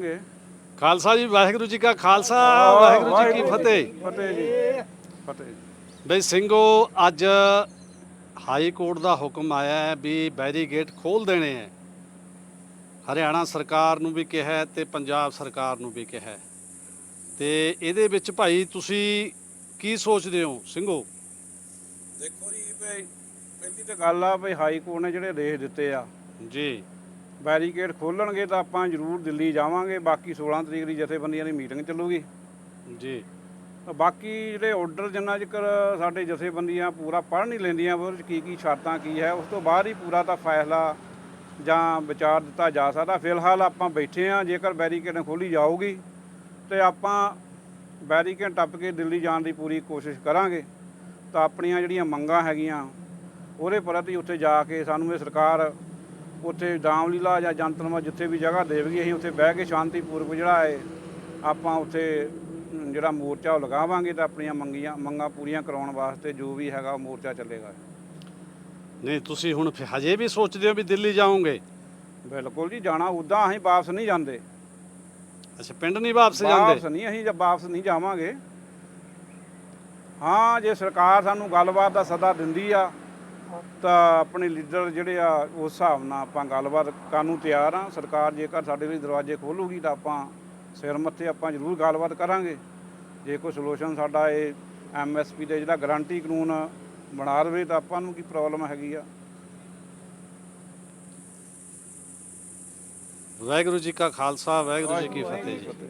ਗੇ ਖਾਲਸਾ ਜੀ ਵਾਹਿਗੁਰੂ ਜੀ ਕਾ ਖਾਲਸਾ ਵਾਹਿਗੁਰੂ ਜੀ ਕੀ ਫਤਿਹ। ਫਤਿਹ। ਜੀ ਫਤਿਹ ਜੀ। ਬਈ ਸਿੰਘੋ ਅੱਜ ਹਾਈ ਕੋਰਟ ਦਾ ਹੁਕਮ ਆਇਆ ਹੈ ਵੀ ਬੈਰੀਗੇਟ ਖੋਲ ਦੇਣੇ ਹੈ। ਹਰਿਆਣਾ ਸਰਕਾਰ ਨੂੰ ਵੀ ਕਿਹਾ ਤੇ ਪੰਜਾਬ ਸਰਕਾਰ ਨੂੰ ਵੀ ਕਿਹਾ ਤੇ ਇਹਦੇ ਵਿੱਚ ਭਾਈ ਤੁਸੀਂ ਕੀ ਸੋਚਦੇ ਹੋ ਸਿੰਘੋ? ਦੇਖੋ ਜੀ ਵੀ ਪਹਿਲੀ ਤਾਂ ਗੱਲ ਆ ਵੀ ਹਾਈ ਕੋਰਟ ਨੇ ਜਿਹੜੇ ਆਦੇਸ਼ ਦਿੱਤੇ ਆ। ਜੀ। ਬੈਰੀਕੇਡ ਖੋਲਣਗੇ ਤਾਂ ਆਪਾਂ ਜ਼ਰੂਰ ਦਿੱਲੀ ਜਾਵਾਂਗੇ। ਬਾਕੀ 16 ਤਰੀਕ ਦੀ ਜਥੇਬੰਦੀਆਂ ਦੀ ਮੀਟਿੰਗ ਚੱਲੂਗੀ। ਜੀ। ਬਾਕੀ ਜਿਹੜੇ ਆਰਡਰ ਜਿੰਨਾ ਜ਼ਿਕਰ ਸਾਡੇ ਜਥੇਬੰਦੀਆਂ ਪੂਰਾ ਪੜ੍ਹ ਨਹੀਂ ਲੈਂਦੀਆਂ ਉਹਦੇ ਕੀ ਕੀ ਸ਼ਰਤਾਂ ਕੀ ਹੈ ਉਸ ਤੋਂ ਬਾਅਦ ਹੀ ਪੂਰਾ ਤਾਂ ਫੈਸਲਾ ਜਾਂ ਵਿਚਾਰ ਦਿੱਤਾ ਜਾ ਸਕਦਾ। ਫਿਲਹਾਲ ਆਪਾਂ ਬੈਠੇ ਆ ਜੇਕਰ ਬੈਰੀਕੇਡ ਖੋਲੀ ਜਾਊਗੀ ਤੇ ਆਪਾਂ ਬੈਰੀਕੇਡ ਟੱਪ ਕੇ ਦਿੱਲੀ ਜਾਣ ਦੀ ਪੂਰੀ ਕੋਸ਼ਿਸ਼ ਕਰਾਂਗੇ। ਤਾਂ ਆਪਣੀਆਂ ਜਿਹੜੀਆਂ ਮੰਗਾਂ ਹੈਗੀਆਂ ਉਹਦੇ ਪ੍ਰਤੀ ਉੱਥੇ ਜਾ ਕੇ ਸਾਨੂੰ ਇਹ ਸਰਕਾਰ ਉੱਥੇ ਰਾਮਲੀਲਾ ਜਾਂ ਜੰਤਰਮਾ ਜਿੱਥੇ ਵੀ ਜਗ੍ਹਾ ਦੇਵੇਗੀ ਅਸੀਂ ਉੱਥੇ ਬਹਿ ਕੇ ਸ਼ਾਂਤੀਪੂਰਵਕ ਜਿਹੜਾ ਹੈ ਆਪਾਂ ਉੱਥੇ ਜਿਹੜਾ ਮੋਰਚਾ ਉਹ ਲਗਾਵਾਂਗੇ ਤਾਂ ਆਪਣੀਆਂ ਮੰਗੀਆਂ ਮੰਗਾਂ ਪੂਰੀਆਂ ਕਰਾਉਣ ਵਾਸਤੇ ਜੋ ਵੀ ਹੈਗਾ ਉਹ ਮੋਰਚਾ ਚੱਲੇਗਾ। ਨਹੀਂ ਤੁਸੀਂ ਹੁਣ ਫਿਰ ਹਜੇ ਵੀ ਸੋਚਦੇ ਹੋ ਵੀ ਦਿੱਲੀ ਜਾਓਗੇ? ਬਿਲਕੁਲ ਜੀ ਜਾਣਾ ਉਦਾਂ ਅਸੀਂ ਵਾਪਸ ਨਹੀਂ ਜਾਂਦੇ। ਅੱਛਾ ਪਿੰਡ ਨਹੀਂ ਵਾਪਸ ਵਾਪਸ ਜਾਂਦੇ ਨਹੀਂ ਅਸੀਂ ਵਾਪਸ ਨਹੀਂ ਜਾਵਾਂਗੇ। ਹਾਂ ਜੇ ਸਰਕਾਰ ਸਾਨੂੰ ਗੱਲਬਾਤ ਦਾ ਸੱਦਾ ਦਿੰਦੀ ਆ ਤਾਂ ਆਪਣੇ ਲੀਡਰ ਜਿਹੜੇ ਆ ਉਸ ਹਿਸਾਬ ਨਾਲ ਆਪਾਂ ਗੱਲਬਾਤ ਕਰਨ ਨੂੰ ਤਿਆਰ ਆ। ਸਰਕਾਰ ਜੇਕਰ ਸਾਡੇ ਲਈ ਦਰਵਾਜ਼ੇ ਖੋਲੂਗੀ ਤਾਂ ਆਪਾਂ ਸਿਰ ਮੱਥੇ ਆਪਾਂ ਜ਼ਰੂਰ ਗੱਲਬਾਤ ਕਰਾਂਗੇ। ਜੇ ਕੋਈ ਸੋਲੂਸ਼ਨ ਸਾਡਾ ਇਹ ਐਮਐਸਪੀ ਦੇ ਜਿਹੜਾ ਗਾਰੰਟੀ ਕਾਨੂੰਨ ਬਣਾ ਦੇਵੇ ਤਾਂ ਆਪਾਂ ਨੂੰ ਕੀ ਪ੍ਰੋਬਲਮ ਹੈਗੀ ਆ? ਵਾਹਿਗੁਰੂ ਜੀ ਕਾ ਖਾਲਸਾ ਵਾਹਿਗੁਰੂ ਜੀ ਕੀ ਫਤਿਹ ਜੀ।